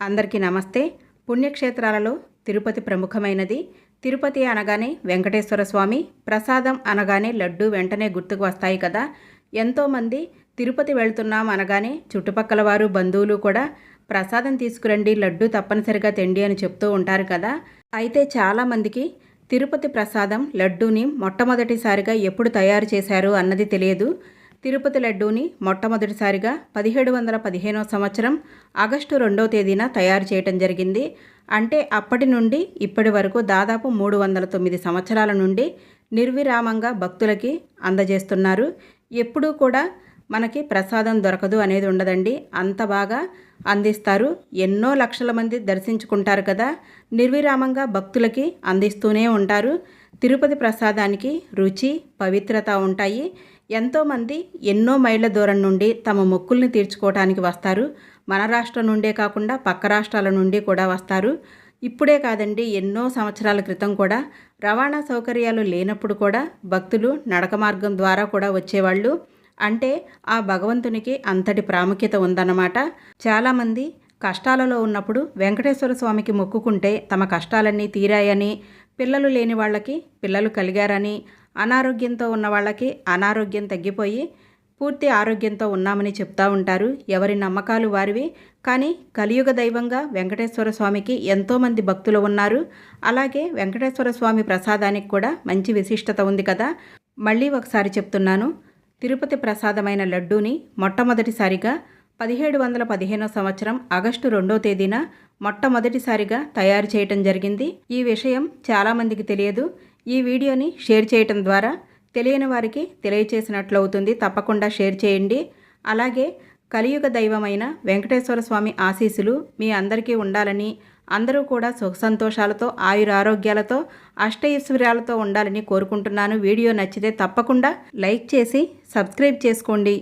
అందరికీ నమస్తే. పుణ్యక్షేత్రాలలో తిరుపతి ప్రముఖమైనది. తిరుపతి అనగానే వెంకటేశ్వర స్వామి ప్రసాదం అనగానే లడ్డు వెంటనే గుర్తుకు వస్తాయి కదా. ఎంతోమంది తిరుపతి వెళ్తున్నాం అనగానే చుట్టుపక్కల వారు బంధువులు కూడా ప్రసాదం తీసుకురండి లడ్డు తప్పనిసరిగా తెండి అని చెప్తూ ఉంటారు కదా. అయితే చాలామందికి తిరుపతి ప్రసాదం లడ్డూని మొట్టమొదటిసారిగా ఎప్పుడు తయారు చేశారు అన్నది తెలియదు. తిరుపతి లడ్డూని మొట్టమొదటిసారిగా పదిహేడు వందల పదిహేనో సంవత్సరం ఆగస్టు రెండవ తేదీన తయారు చేయటం జరిగింది. అంటే అప్పటి నుండి ఇప్పటి వరకు దాదాపు మూడు వందల తొమ్మిది సంవత్సరాల నుండి నిర్విరామంగా భక్తులకి అందజేస్తున్నారు. ఎప్పుడూ కూడా మనకి ప్రసాదం దొరకదు అనేది ఉండదండి. అంత బాగా అందిస్తారు. ఎన్నో లక్షల మంది దర్శించుకుంటారు కదా. నిర్విరామంగా భక్తులకి అందిస్తూనే ఉంటారు. తిరుపతి ప్రసాదానికి రుచి పవిత్రత ఉంటాయి. ఎంతోమంది ఎన్నో మైళ్ళ దూరం నుండి తమ మొక్కుల్ని తీర్చుకోవటానికి వస్తారు. మన రాష్ట్రం నుండే కాకుండా పక్క రాష్ట్రాల నుండి కూడా వస్తారు. ఇప్పుడే కాదండి ఎన్నో సంవత్సరాల క్రితం కూడా రవాణా సౌకర్యాలు లేనప్పుడు కూడా భక్తులు నడక మార్గం ద్వారా కూడా వచ్చేవాళ్ళు. అంటే ఆ భగవంతునికి అంతటి ప్రాముఖ్యత ఉందన్నమాట. చాలామంది కష్టాలలో ఉన్నప్పుడు వెంకటేశ్వర స్వామికి మొక్కుకుంటే తమ కష్టాలన్నీ తీరాయని పిల్లలు లేని వాళ్ళకి పిల్లలు కలిగారని అనారోగ్యంతో ఉన్న వాళ్ళకి అనారోగ్యం తగ్గిపోయి పూర్తి ఆరోగ్యంతో ఉన్నామని చెప్తా ఉంటారు. ఎవరి నమ్మకాలు వారివి. కానీ కలియుగ దైవంగా వెంకటేశ్వర స్వామికి ఎంతోమంది భక్తులు ఉన్నారు. అలాగే వెంకటేశ్వర స్వామి ప్రసాదానికి కూడా మంచి విశిష్టత ఉంది కదా. మళ్ళీ ఒకసారి చెప్తున్నాను. తిరుపతి ప్రసాదమైన లడ్డూని మొట్టమొదటిసారిగా పదిహేడు వందల పదిహేనో సంవత్సరం ఆగస్టు రెండో తేదీన మొట్టమొదటిసారిగా తయారు చేయటం జరిగింది. ఈ విషయం చాలామందికి తెలియదు. ఈ వీడియోని షేర్ చేయటం ద్వారా తెలియని వారికి తెలియచేసినట్లు అవుతుంది తప్పకుండా షేర్ చేయండి. అలాగే కలియుగ దైవమైన వెంకటేశ్వర స్వామి ఆశీస్సులు మీ అందరికీ ఉండాలని అందరూ కూడా సుఖ సంతోషాలతో ఆయురారోగ్యాలతో అష్టైశ్వర్యాలతో ఉండాలని కోరుకుంటున్నాను. వీడియో నచ్చితే తప్పకుండా లైక్ చేసి సబ్స్క్రైబ్ చేసుకోండి.